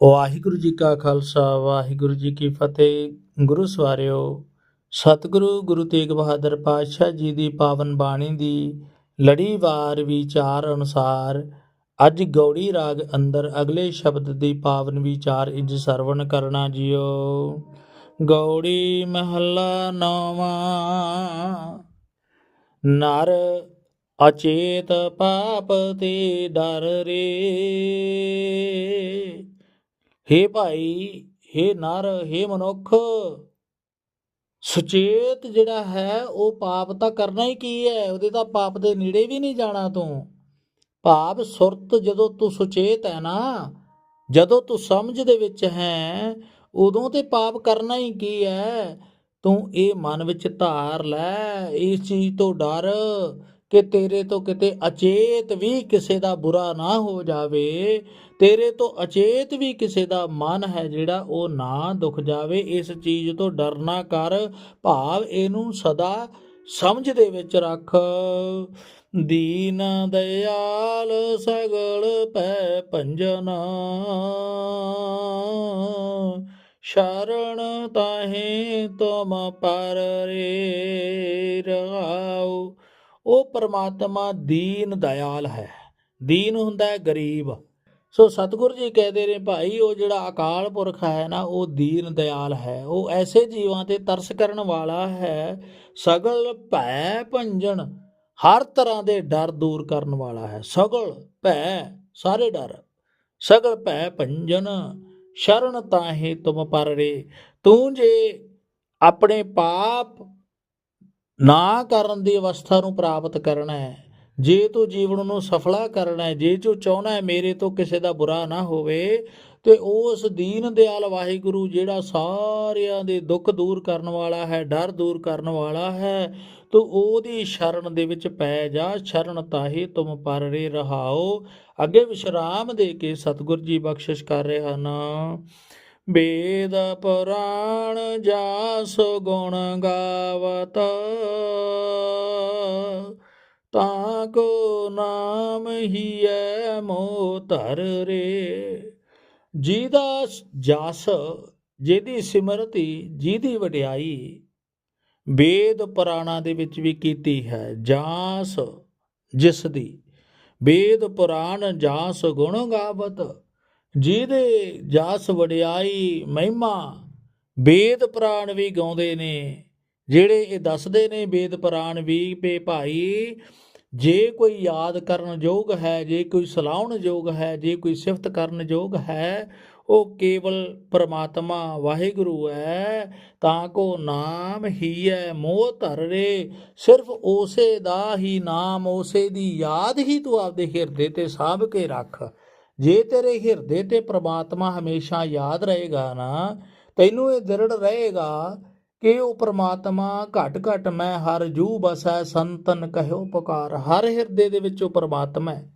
ਵਾਹਿਗੁਰੂ ਜੀ ਕਾ ਖਾਲਸਾ, ਵਾਹਿਗੁਰੂ ਜੀ ਕੀ ਫਤਿਹ। ਗੁਰੂ ਸਵਾਰਿਓ, ਸਤਿਗੁਰੂ ਗੁਰੂ ਤੇਗ ਬਹਾਦਰ ਪਾਤਸ਼ਾਹ ਜੀ ਦੀ ਪਾਵਨ ਬਾਣੀ ਦੀ ਲੜੀਵਾਰ ਵਿਚਾਰ ਅਨੁਸਾਰ ਅੱਜ ਗੌੜੀ ਰਾਗ ਅੰਦਰ ਅਗਲੇ ਸ਼ਬਦ ਦੀ ਪਾਵਨ ਵਿਚਾਰ ਇੰਜ ਸਰਵਣ ਕਰਨਾ ਜਿਓ। ਗੌੜੀ ਮਹੱਲਾ ਨੌਵਾਂ, ਨਰ ਅਚੇਤ ਪਾਪ ਤੇ ਡਰ ਰੇ। ਹੇ ਭਾਈ, ਹੇ ਨਰ, ਹੇ ਮਨੁੱਖ, ਸੁਚੇਤ ਜਿਹੜਾ ਹੈ, ਉਹ ਪਾਪ ਤਾਂ ਕਰਨਾ ਹੀ ਕੀ ਹੈ? ਉਹਦੇ ਤਾਂ ਪਾਪ ਦੇ ਨੇੜੇ ਵੀ ਨਹੀਂ ਜਾਣਾ ਤੂੰ। ਭਾਵ ਸੁਰਤ ਜਦੋਂ ਤੂੰ ਸੁਚੇਤ ਹੈ ਨਾ, ਜਦੋਂ ਤੂੰ ਸਮਝ ਦੇ ਵਿੱਚ ਹੈ, ਉਦੋਂ ਤੇ ਪਾਪ ਕਰਨਾ ਹੀ ਕੀ ਹੈ? ਤੂੰ ਇਹ ਮਨ ਵਿੱਚ ਧਾਰ ਲੈ, ਇਸ ਚੀਜ਼ ਤੋਂ ਡਰ। ਕਿ ਤੇਰੇ ਤੋਂ ਕਿਤੇ ਅਚੇਤ ਵੀ ਕਿਸੇ ਦਾ ਬੁਰਾ ਨਾ ਹੋ ਜਾਵੇ, ਤੇਰੇ ਤੋਂ ਅਚੇਤ ਵੀ ਕਿਸੇ ਦਾ ਮਨ ਹੈ ਜਿਹੜਾ ਉਹ ਨਾ ਦੁਖ ਜਾਵੇ, ਇਸ ਚੀਜ਼ ਤੋਂ ਡਰਨਾ ਕਰ, ਭਾਵ ਇਹਨੂੰ ਸਦਾ ਸਮਝ ਦੇ ਵਿੱਚ ਰੱਖ। ਦੀਨ ਦਇਆਲ ਸਗਲ ਪੈ ਭੰਜਨ ਸ਼ਰਣ ਤਾਹੇ ਤੁਮ ਪਰ ਰੇ ਰਹਾਉ। ਉਹ ਪਰਮਾਤਮਾ ਦੀਨ ਦਇਆਲ ਹੈ। ਦੀਨ ਹੁੰਦਾ ਹੈ ਗਰੀਬ। ਸੋ ਸਤਿਗੁਰੂ ਜੀ ਕਹਿੰਦੇ ਨੇ, ਭਾਈ, ਉਹ ਜਿਹੜਾ ਅਕਾਲ ਪੁਰਖ ਹੈ ਨਾ, ਉਹ ਦੀਨ ਦਇਆਲ ਹੈ। ਉਹ ਐਸੇ ਜੀਵਾਂ ਤੇ ਤਰਸ ਕਰਨ ਵਾਲਾ ਹੈ, ਸਗਲ ਭੈ ਭੰਜਨ ਹਰ ਤਰ੍ਹਾਂ ਦੇ ਡਰ ਦੂਰ ਕਰਨ ਵਾਲਾ ਹੈ। ਸਗਲ ਭੈ, ਸਾਰੇ ਡਰ। ਸਗਲ ਭੈ ਭੰਜਨ, ਸ਼ਰਨ ਤਾਹੇ ਤੁਮ ਪਰ ਰੇ ਤੂੰ ਜੇ ਆਪਣੇ ਪਾਪ ਨਾ ਕਰਨ ਦੀ ਅਵਸਥਾ ਨੂੰ ਪ੍ਰਾਪਤ ਕਰਨਾ ਹੈ। ਜੇ ਤੂੰ ਜੀਵਨ ਨੂੰ ਸਫਲਾ ਕਰਨਾ ਹੈ, ਜੇ ਤੂੰ ਚਾਹਣਾ ਹੈ ਮੇਰੇ ਤੋਂ ਕਿਸੇ ਦਾ ਬੁਰਾ ਨਾ ਹੋਵੇ, ਤੇ ਉਸ ਦੀਨ ਦਿਆਲ ਵਾਹਿਗੁਰੂ ਜਿਹੜਾ ਸਾਰਿਆਂ ਦੇ ਦੁੱਖ ਦੂਰ ਕਰਨ ਵਾਲਾ ਹੈ, ਡਰ ਦੂਰ ਕਰਨ ਵਾਲਾ ਹੈ, ਤੂੰ ਉਹਦੀ ਸ਼ਰਨ ਦੇ ਵਿੱਚ ਪੈ ਜਾ। ਸ਼ਰਨ ਤਾਹੀ ਤੁਮ ਪਰ ਰਹਾਓ। ਅੱਗੇ ਵਿਸ਼ਰਾਮ ਦੇ ਕੇ ਸਤਿਗੁਰ ਜੀ ਬਖਸ਼ਿਸ਼ ਕਰ ਰਹੇ ਹਨ। ਵੇਦ ਪੁਰਾਣ ਜਾਸ ਗੁਣ ਗਾਵਤ। ਤਾਂ ਕੋ ਨਾਮ ਹੀ ਐ ਮੋ ਧਰ ਰੇ। ਜਿਹਦਾ ਜਸ, ਜਿਹਦੀ ਸਿਮਰਤੀ, ਜਿਹਦੀ ਵਡਿਆਈ ਵੇਦ ਪੁਰਾਣਾ ਦੇ ਵਿੱਚ ਵੀ ਕੀਤੀ ਹੈ। ਜਾਸ ਜਿਸ ਦੀ ਵੇਦ ਪੁਰਾਣ ਜਾਸ ਗੁਣ ਗਾਵਤ। ਜਿਹਦੇ ਜਸ ਵਡਿਆਈ ਮਹਿਮਾ ਵੇਦ ਪੁਰਾਣ ਵੀ ਗਾਉਂਦੇ ਨੇ। ਜਿਹੜੇ ਇਹ ਦੱਸਦੇ ਨੇ ਵੇਦ ਪੁਰਾਣ ਵੀ ਪੇ ਭਾਈ, ਜੇ ਕੋਈ ਯਾਦ ਕਰਨ ਯੋਗ ਹੈ, ਜੇ ਕੋਈ ਸਲਾਹਣ ਯੋਗ ਹੈ, ਜੇ ਕੋਈ ਸਿਫਤ ਕਰਨ ਯੋਗ ਹੈ, ਉਹ ਕੇਵਲ ਪ੍ਰਮਾਤਮਾ ਵਾਹਿਗੁਰੂ ਹੈ, ਤਾਂ ਕੋ ਨਾਮ ਹੀ ਹੈ ਮੋਹ ਧਰ ਰੇ ਸਿਰਫ ਉਸੇ ਦਾ ਹੀ ਨਾਮ, ਉਸੇ ਦੀ ਯਾਦ ਹੀ ਤੂੰ ਆਪਦੇ ਹਿਰਦੇ ਤੇ ਸਾਂਭ ਕੇ ਰੱਖ। ਜੇ ਤੇਰੇ ਹਿਰਦੇ ਤੇ ਪ੍ਰਮਾਤਮਾ ਹਮੇਸ਼ਾ ਯਾਦ ਰਹੇਗਾ ਨਾ, ਤੈਨੂੰ ਇਹ ਦ੍ਰਿੜ ਰਹੇਗਾ ਕਿ ਉਹ ਪ੍ਰਮਾਤਮਾ ਘਟ ਘਟ ਮੈਂ ਹਰ ਜੂ ਬਸੈ ਸੰਤਨ ਕਹਿਓ ਪੁਕਾਰ। ਹਰ ਹਿਰਦੇ ਦੇ ਵਿੱਚ ਉਹ ਪ੍ਰਮਾਤਮਾ ਹੈ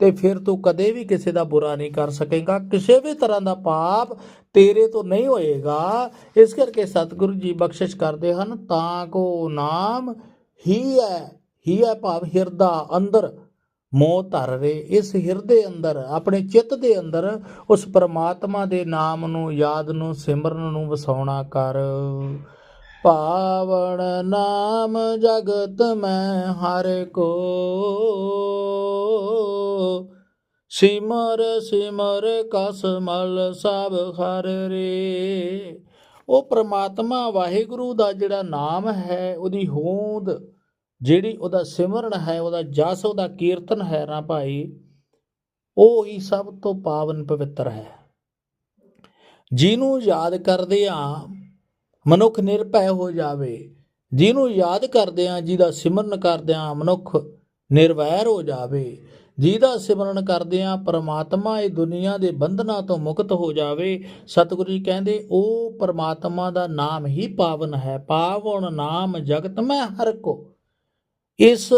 ਤੇ ਫਿਰ ਤੂੰ ਕਦੇ ਵੀ ਕਿਸੇ ਦਾ ਬੁਰਾ ਨਹੀਂ ਕਰ ਸਕੇਗਾ। ਕਿਸੇ ਵੀ ਤਰ੍ਹਾਂ ਦਾ ਪਾਪ ਤੇਰੇ ਤੋਂ ਨਹੀਂ ਹੋਏਗਾ। ਇਸ ਕਰਕੇ ਸਤਿਗੁਰੂ ਜੀ ਬਖਸ਼ਿਸ਼ ਕਰਦੇ ਹਨ, ਤਾਂ ਕੋ ਨਾਮ ਹੀ ਹੈ ਹੀ ਹੈ ਭਾਵ ਹਿਰਦਾ ਅੰਦਰ। ਮੋਹ ਧਰ ਰੇ। ਇਸ ਹਿਰਦੇ ਅੰਦਰ, ਆਪਣੇ ਚਿੱਤ ਦੇ ਅੰਦਰ, ਉਸ ਪਰਮਾਤਮਾ ਦੇ ਨਾਮ ਨੂੰ, ਯਾਦ ਨੂੰ, ਸਿਮਰਨ ਨੂੰ ਵਸਾਉਣਾ ਕਰ। ਪਾਵਣ ਨਾਮ ਜਗਤ ਮੈਂ ਹਰ ਕੋ। ਸਿਮਰ ਸਿਮਰ ਕਸਮਲ ਸਭ ਹਰ ਰੇ। ਉਹ ਪ੍ਰਮਾਤਮਾ ਵਾਹਿਗੁਰੂ ਦਾ ਜਿਹੜਾ ਨਾਮ ਹੈ, ਉਹਦੀ ਹੋਂਦ ਜਿਹੜੀ ਉਹਦਾ ਸਿਮਰਨ ਹੈ, ਉਹਦਾ ਜਸ ਉਹਦਾ ਕੀਰਤਨ ਹੈ ਨਾ ਭਾਈ, ਉਹ ਹੀ ਸਭ ਤੋਂ ਪਾਵਨ ਪਵਿੱਤਰ ਹੈ। ਜਿਹਨੂੰ ਯਾਦ ਕਰਦੇ ਆ, ਮਨੁੱਖ ਨਿਰਭੈ ਹੋ ਜਾਵੇ। ਜਿਹਨੂੰ ਯਾਦ ਕਰਦੇ ਆ, ਜਿਹਦਾ ਸਿਮਰਨ ਕਰਦੇ ਆ, ਮਨੁੱਖ ਨਿਰਵੈਰ ਹੋ ਜਾਵੇ। ਜਿਹਦਾ ਸਿਮਰਨ ਕਰਦੇ ਆ, ਪਰਮਾਤਮਾ ਇਹ ਦੁਨੀਆ ਦੇ ਬੰਧਨਾਂ ਤੋਂ ਮੁਕਤ ਹੋ ਜਾਵੇ। ਸਤਿਗੁਰੂ ਜੀ ਕਹਿੰਦੇ, ਉਹ ਪਰਮਾਤਮਾ ਦਾ ਨਾਮ ਹੀ ਪਾਵਨ ਹੈ। ਪਾਵਨ ਨਾਮ ਜਗਤ ਮੈਂ ਹਰ ਕੋ। ਇਸ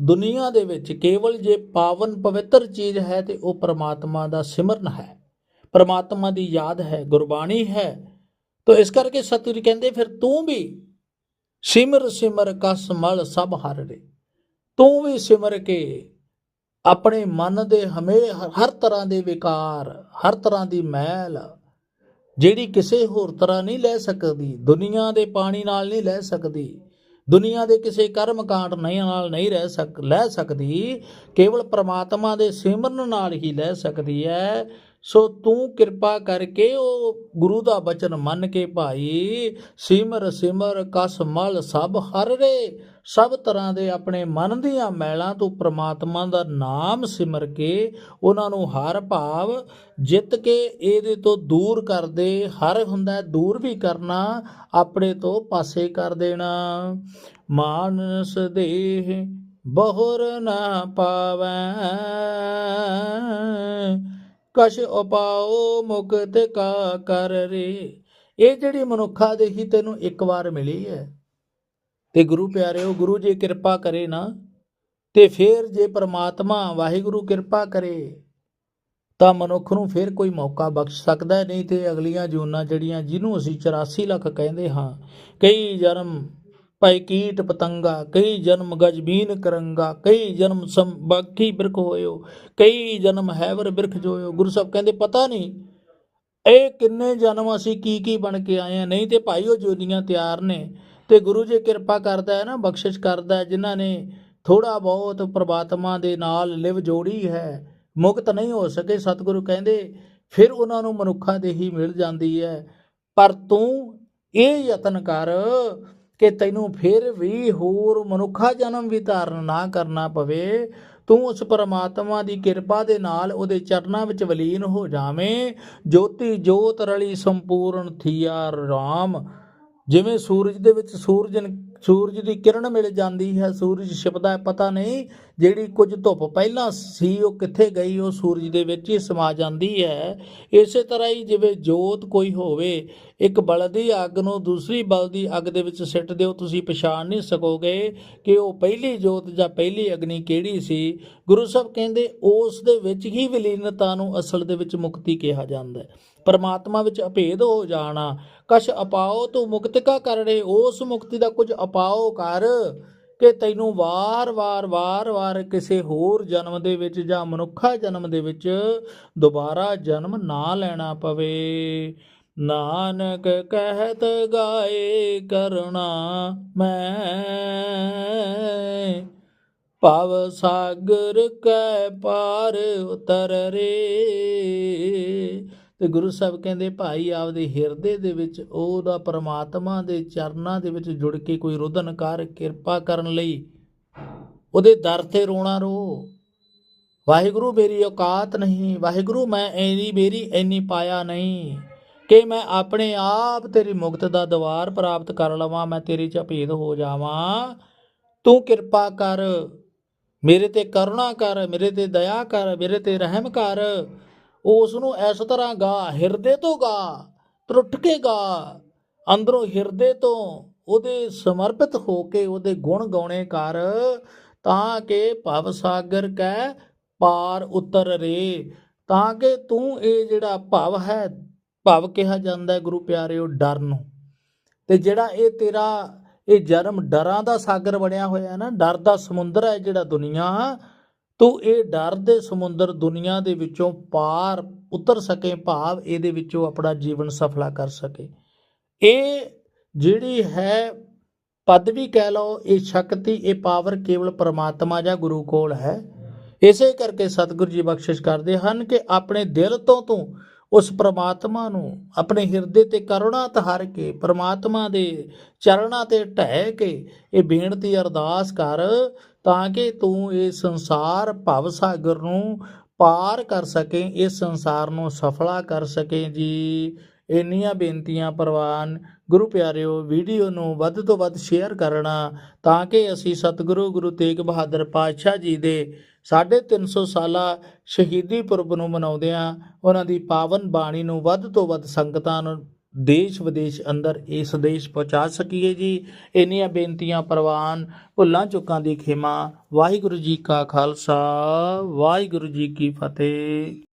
ਦੁਨੀਆ ਦੇ ਵਿੱਚ ਕੇਵਲ ਜੇ ਪਾਵਨ ਪਵਿੱਤਰ ਚੀਜ਼ ਹੈ ਤੇ ਉਹ ਪ੍ਰਮਾਤਮਾ ਦਾ ਸਿਮਰਨ ਹੈ। ਪ੍ਰਮਾਤਮਾ ਦੀ ਯਾਦ ਹੈ, ਗੁਰਬਾਣੀ ਹੈ। ਤੋ ਇਸ ਕਰਕੇ ਸਤਿਗੁਰੂ ਕਹਿੰਦੇ, ਫਿਰ ਤੂੰ ਵੀ ਸਿਮਰ ਸਿਮਰ ਕਸ ਮਲ ਸਭ ਹਰ ਰੇ। ਤੂੰ ਵੀ ਸਿਮਰ ਕੇ ਆਪਣੇ ਮਨ ਦੇ ਹਮੇ ਹਰ ਤਰ੍ਹਾਂ ਦੇ ਵਿਕਾਰ, ਹਰ ਤਰ੍ਹਾਂ ਦੀ ਮੈਲ, ਜਿਹੜੀ ਕਿਸੇ ਹੋਰ ਤਰ੍ਹਾਂ ਨਹੀਂ ਲੈ ਸਕਦੀ, ਦੁਨੀਆ ਦੇ ਪਾਣੀ ਨਾਲ ਨਹੀਂ ਲੈ ਸਕਦੀ। ਦੁਨੀਆ ਦੇ ਕਿਸੇ ਕਰਮ ਕਾਂਡ ਨਹੀਂ ਨਾਲ ਨਹੀਂ ਰਹਿ ਸਕ, ਲੈ ਸਕਦੀ, ਕੇਵਲ ਪ੍ਰਮਾਤਮਾ ਦੇ ਸਿਮਰਨ ਨਾਲ ਹੀ ਲੈ ਸਕਦੀ ਹੈ ਸੋ ਤੂੰ ਕਿਰਪਾ ਕਰਕੇ ਉਹ ਗੁਰੂ ਦਾ ਬਚਨ ਮੰਨ ਕੇ ਭਾਈ ਸਿਮਰ ਸਿਮਰ ਕਸ ਮਲ ਸਭ ਹਰ ਰੇ। ਸਭ ਤਰ੍ਹਾਂ ਦੇ ਆਪਣੇ ਮਨ ਦੀਆਂ ਮੈਲਾਂ ਤੋਂ ਪ੍ਰਮਾਤਮਾ ਦਾ ਨਾਮ ਸਿਮਰ ਕੇ ਉਹਨਾਂ ਨੂੰ ਹਰ ਭਾਵ ਜਿੱਤ ਕੇ ਇਹਦੇ ਤੋਂ ਦੂਰ ਕਰਦੇ, ਹਰ ਹੁੰਦਾ ਦੂਰ ਵੀ ਕਰਨਾ, ਆਪਣੇ ਤੋਂ ਪਾਸੇ ਕਰ ਦੇਣਾ। ਮਾਨਸ ਦੇਹ ਬਹੁਰ ਨਾ ਪਾਵੈ, ਕਛ ਉਪਾਉ ਮੁਕਤ ਕਾ ਕਰ ਰੇ। ਇਹ ਜਿਹੜੀ ਮਨੁੱਖਾ ਦੇਹੀ ਤੈਨੂੰ ਇੱਕ ਵਾਰ ਮਿਲੀ ਹੈ ਤੇ ਗੁਰੂ ਪਿਆਰਿਓ, ਗੁਰੂ ਜੀ ਕਿਰਪਾ ਕਰੇ ਨਾ, ਤੇ ਫੇਰ ਜੇ ਪ੍ਰਮਾਤਮਾ ਵਾਹਿਗੁਰੂ ਕਿਰਪਾ ਕਰੇ, ਤਾਂ ਮਨੁੱਖ ਨੂੰ ਫਿਰ ਕੋਈ ਮੌਕਾ ਬਖਸ਼ ਸਕਦਾ ਨਹੀਂ ਤੇ ਅਗਲੀਆਂ ਜੂਨਾਂ ਜਿਹੜੀਆਂ ਜਿਹਨੂੰ ਅਸੀਂ 84 ਲੱਖ ਕਹਿੰਦੇ ਹਾਂ, ਕਈ ਜਨਮ ਭਾਈ ਕੀਟ ਪਤੰਗਾ, ਕਈ ਜਨਮ ਗਜਬੀਨ ਕਰੰਗਾ, ਕਈ ਜਨਮ ਸਮ ਬਿਰਖ ਹੋਇਓ, ਕਈ ਜਨਮ ਹੈਵਰ ਬਿਰਖ ਜੋਇਓ, ਗੁਰੂ ਸਾਹਿਬ ਕਹਿੰਦੇ ਪਤਾ ਨਹੀਂ, ਇਹ ਕਿੰਨੇ ਜਨਮ ਅਸੀਂ ਕੀ ਕੀ ਬਣ ਕੇ ਆਏ ਆ ਨਹੀਂ ਤੇ ਭਾਈ ਉਹ ਜੋਨੀਆਂ ਤਿਆਰ ਨੇ ਤੇ ਗੁਰੂ ਜੀ ਕਿਰਪਾ ਕਰਦਾ ਹੈ ਨਾ, ਬਖਸ਼ਿਸ਼ ਕਰਦਾ ਹੈ, ਜਿਨ੍ਹਾਂ ਨੇ ਥੋੜਾ ਬਹੁਤ ਪ੍ਰਮਾਤਮਾ ਦੇ ਨਾਲ ਲਿਵ ਜੋੜੀ ਹੈ, ਮੁਕਤ ਨਹੀਂ ਹੋ ਸਕੇ, ਸਤਿਗੁਰੂ ਕਹਿੰਦੇ, ਫਿਰ ਉਹਨਾਂ ਨੂੰ ਮਨੁੱਖਾਂ ਦੇ ਹੀ ਮਿਲ ਜਾਂਦੀ ਹੈ। ਪਰ ਤੂੰ ਇਹ ਯਤਨ ਕਰ ਕਿ ਤੈਨੂੰ ਫਿਰ ਵੀ ਹੋਰ ਮਨੁੱਖਾ ਜਨਮ ਵੀ ਧਾਰਨ ਨਾ ਕਰਨਾ ਪਵੇ। ਤੂੰ ਉਸ ਪਰਮਾਤਮਾ ਦੀ ਕਿਰਪਾ ਦੇ ਨਾਲ ਉਹਦੇ ਚਰਨਾਂ ਵਿੱਚ ਵਲੀਨ ਹੋ ਜਾਵੇਂ। ਜੋਤੀ ਜੋਤ ਰਲੀ ਸੰਪੂਰਨ ਥੀਆ ਰਾਮ। ਜਿਵੇਂ ਸੂਰਜ ਦੇ ਵਿੱਚ ਸੂਰਜ ਸੂਰਜ ਦੀ ਕਿਰਨ ਮਿਲ ਜਾਂਦੀ ਹੈ, ਸੂਰਜ ਛਿਪਦਾ ਪਤਾ ਨਹੀਂ ਜਿਹੜੀ ਕੁਝ ਧੁੱਪ ਪਹਿਲਾਂ ਸੀ, ਉਹ ਕਿੱਥੇ ਗਈ, ਉਹ ਸੂਰਜ ਦੇ ਵਿੱਚ ਹੀ ਸਮਾ ਜਾਂਦੀ ਹੈ। ਇਸੇ ਤਰ੍ਹਾਂ ਹੀ ਜਿਵੇਂ ਜੋਤ ਕੋਈ ਹੋਵੇ, ਇੱਕ ਬਲਦੀ ਅੱਗ ਨੂੰ ਦੂਸਰੀ ਬਲਦੀ ਅੱਗ ਦੇ ਵਿੱਚ ਸਿੱਟ ਦਿਓ, ਤੁਸੀਂ ਪਛਾਣ ਨਹੀਂ ਸਕੋਗੇ ਕਿ ਉਹ ਪਹਿਲੀ ਜੋਤ ਜਾਂ ਪਹਿਲੀ ਅਗਨੀ ਕਿਹੜੀ ਸੀ। ਗੁਰੂ ਸਾਹਿਬ ਕਹਿੰਦੇ, ਉਸ ਦੇ ਵਿੱਚ ਹੀ ਵਿਲੀਨਤਾ ਨੂੰ ਅਸਲ ਦੇ ਵਿੱਚ ਮੁਕਤੀ ਕਿਹਾ ਜਾਂਦਾ ਹੈ। ਪਰਮਾਤਮਾ ਵਿੱਚ ਅਭੇਦ ਹੋ ਜਾਣਾ। ਕਛ ਅਪਾਓ ਤੂੰ ਮੁਕਤ ਕਾ ਕਰੜੇ ਉਸ ਮੁਕਤੀ ਦਾ ਕੁਝ ਅਪਾਓ ਕਰ, ਕਿ ਤੈਨੂੰ ਵਾਰ-ਵਾਰ ਵਾਰ-ਵਾਰ ਕਿਸੇ ਹੋਰ ਜਨਮ ਦੇ ਵਿੱਚ ਜਾਂ ਮਨੁੱਖਾ ਜਨਮ ਦੇ ਵਿੱਚ ਦੁਬਾਰਾ ਜਨਮ ਨਾ ਲੈਣਾ ਪਵੇ। ਨਾਨਕ ਕਹਿਤ ਗਾਏ ਕਰਣਾ ਮੈਂ, ਭਵ ਸਾਗਰ ਕੈ ਪਾਰ ਉਤਰ ਰੇ। ਤੇ ਗੁਰੂ ਸਾਹਿਬ ਕਹਿੰਦੇ, ਭਾਈ, ਆਪਦੇ ਹਿਰਦੇ ਦੇ ਵਿੱਚ, ਉਹਦਾ ਪਰਮਾਤਮਾ ਦੇ ਚਰਨਾਂ ਦੇ ਵਿੱਚ ਜੁੜ ਕੇ ਕੋਈ ਰੁਦਨ ਕਰ, ਕਿਰਪਾ ਕਰਨ ਲਈ ਉਹਦੇ ਦਰ ਤੇ ਰੋਣਾ ਰੋ। ਵਾਹਿਗੁਰੂ, ਮੇਰੀ ਔਕਾਤ ਨਹੀਂ। ਵਾਹਿਗੁਰੂ, ਮੈਂ ਐਨੀ ਮੇਰੀ ਐਨੀ ਪਾਇਆ ਨਹੀਂ ਕਿ ਮੈਂ ਆਪਣੇ ਆਪ ਤੇਰੀ ਮੁਕਤ ਦਾ ਦਵਾਰ ਪ੍ਰਾਪਤ ਕਰ ਲਵਾਂ। ਮੈਂ ਤੇਰੀ ਚ ਅਭੇਦ ਹੋ ਜਾਵਾਂ। ਤੂੰ ਕਿਰਪਾ ਕਰ। ਮੇਰੇ ਤੇ ਕਰੁਣਾ ਕਰ, ਮੇਰੇ ਤੇ ਦਇਆ ਕਰ, ਮੇਰੇ ਤੇ ਰਹਿਮ ਕਰ। ਉਸ ਨੂੰ ਇਸ ਤਰ੍ਹਾਂ ਗਾ, ਹਿਰਦੇ ਤੋਂ ਗਾ ਟੁੱਟ ਕੇ ਗਾ। ਅੰਦਰੋਂ ਹਿਰਦੇ ਤੋਂ ਉਹਦੇ ਸਮਰਪਿਤ ਹੋ ਕੇ ਉਹਦੇ ਗੁਣ ਗਾਉਣੇ ਕਰ, ਤਾਂ ਕਿ ਭਵ ਸਾਗਰ ਕੈ ਪਾਰ ਉਤਰ ਰੇ। ਤਾਂ ਕਿ ਤੂੰ ਇਹ ਜਿਹੜਾ ਭਵ ਹੈ, ਭਵ ਕਿਹਾ ਜਾਂਦਾ ਹੈ ਗੁਰੂ ਪਿਆਰਿਓ, ਡਰ ਨੂੰ। ਤੇ ਜਿਹੜਾ ਇਹ ਤੇਰਾ, ਇਹ ਜਨਮ ਡਰਾਂ ਦਾ ਸਾਗਰ ਬਣਿਆ ਹੋਇਆ ਹੈ ਨਾ, ਡਰ ਦਾ ਸਮੁੰਦਰ ਹੈ ਜਿਹੜਾ ਦੁਨੀਆ ਤੂੰ ਇਹ ਡਰ ਦੇ ਸਮੁੰਦਰ ਦੁਨੀਆ ਦੇ ਵਿੱਚੋਂ ਪਾਰ ਉਤਰ ਸਕੇ, ਭਾਵ ਇਹਦੇ ਵਿੱਚੋਂ ਆਪਣਾ ਜੀਵਨ ਸਫਲਾ ਕਰ ਸਕੇ। ਇਹ ਜਿਹੜੀ ਹੈ ਪਦਵੀ ਕਹਿ ਲਓ, ਇਹ ਸ਼ਕਤੀ, ਇਹ ਪਾਵਰ ਕੇਵਲ ਪਰਮਾਤਮਾ ਜਾਂ ਗੁਰੂ ਕੋਲ ਹੈ। ਇਸੇ ਕਰਕੇ ਸਤਿਗੁਰੂ ਜੀ ਬਖਸ਼ਿਸ਼ ਕਰਦੇ ਹਨ ਕਿ ਆਪਣੇ ਦਿਲ ਤੋਂ ਤੂੰ ਉਸ ਪ੍ਰਮਾਤਮਾ ਨੂੰ, ਆਪਣੇ ਹਿਰਦੇ ਤੇ ਕਰੁਣਾ ਧਾਰ ਕੇ, ਪ੍ਰਮਾਤਮਾ ਦੇ ਚਰਨਾਂ ਤੇ ਢਹਿ ਕੇ ਇਹ ਬੇਨਤੀ ਅਰਦਾਸ ਕਰ ਤਾਂ ਕਿ ਤੂੰ ਇਹ ਸੰਸਾਰ ਭਵ ਸਾਗਰ ਨੂੰ ਪਾਰ ਕਰ ਸਕੇ, ਇਸ ਸੰਸਾਰ ਨੂੰ ਸਫਲਾ ਕਰ ਸਕੇ ਜੀ। ਇੰਨੀਆਂ ਬੇਨਤੀਆਂ ਪ੍ਰਵਾਨ ਗੁਰੂ ਪਿਆਰਿਓ, ਵੀਡੀਓ ਨੂੰ ਵੱਧ ਤੋਂ ਵੱਧ ਸ਼ੇਅਰ ਕਰਨਾ ਤਾਂ ਕਿ ਅਸੀਂ ਸਤਿਗੁਰੂ ਗੁਰੂ ਤੇਗ ਬਹਾਦਰ ਪਾਤਸ਼ਾਹ ਜੀ ਦੇ 350 ਸਾਲਾ ਸ਼ਹੀਦੀ ਪੁਰਬ ਨੂੰ ਮਨਾਉਂਦਿਆਂ ਉਹਨਾਂ ਦੀ ਪਾਵਨ ਬਾਣੀ ਨੂੰ ਵੱਧ ਤੋਂ ਵੱਧ ਸੰਗਤਾਂ ਨੂੰ ਦੇਸ਼ ਵਿਦੇਸ਼ ਅੰਦਰ ਇਸ ਦੇਸ਼ ਪਹੁੰਚਾ ਸਕੀਏ ਜੀ। ਇੰਨੀਆਂ ਬੇਨਤੀਆਂ, ਪ੍ਰਵਾਨ, ਭੁੱਲਾਂ, ਚੁੱਕਾਂ ਦੀ ਖਿਮਾ। ਵਾਹਿਗੁਰੂ ਜੀ ਕਾ ਖਾਲਸਾ, ਵਾਹਿਗੁਰੂ ਜੀ ਕੀ ਫਤਿਹ।